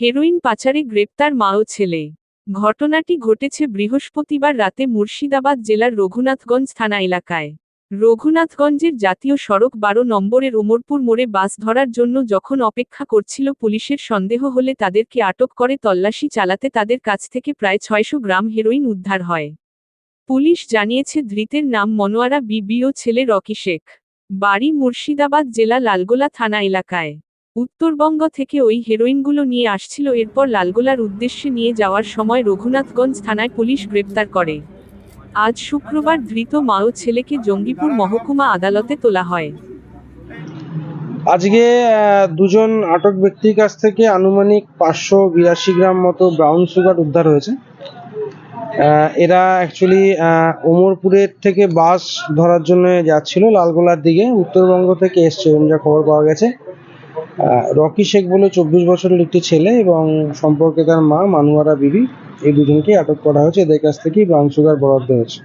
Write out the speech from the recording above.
Heroin পাচারে গ্রেপ্তার মা ও ছেলে। ঘটনাটি ঘটেছে বৃহস্পতিবার রাতে মুর্শিদাবাদ জেলার রঘুনাথগঞ্জ থানা এলাকায়। রঘুনাথগঞ্জের জাতীয় সড়ক বারো নম্বরের ওমরপুর মোড়ে বাস ধরার জন্য যখন অপেক্ষা করছিল পুলিশের সন্দেহ হলে তাদেরকে আটক করে তল্লাশি চালাতে তাদের কাছ থেকে প্রায় ছয়শো গ্রাম হেরোইন উদ্ধার হয়। পুলিশ জানিয়েছে ধৃতের নাম মনোয়ারা বিবি ও ছেলে রকি শেখ। বাড়ি মুর্শিদাবাদ জেলা লালগোলা থানা এলাকায়। উত্তরবঙ্গ থেকে ওই হেরোইনগুলো নিয়ে আসছিল, এরপর লালগোলার উদ্দেশ্যে নিয়ে যাওয়ার সময় রঘুনাথগঞ্জ থানায় পুলিশ গ্রেপ্তার করে। আজ শুক্রবার ধৃত মা ও ছেলেকে জঙ্গিপুর মহকুমা আদালতে তোলা হয়। আজকে দুজন আটক ব্যক্তির কাছ থেকে আনুমানিক পাঁচশো বিরাশি গ্রাম মতো ব্রাউন সুগার উদ্ধার হয়েছে। এরা অ্যাকচুয়ালি ওমরপুরের থেকে বাস ধরার জন্য যাচ্ছিল লালগোলার দিকে, উত্তরবঙ্গ থেকে এসছে যা খবর পাওয়া গেছে। রকি শেখ বলে চব্বিশ বছরের একটি ছেলে এবং সম্পর্কে তার মা, মানুয়ারা বিবি, এই দুজনকেই আটক করা হয়েছে। এদের কাছ থেকেই ব্রাউন সুগার বরাদ্দ হয়েছে।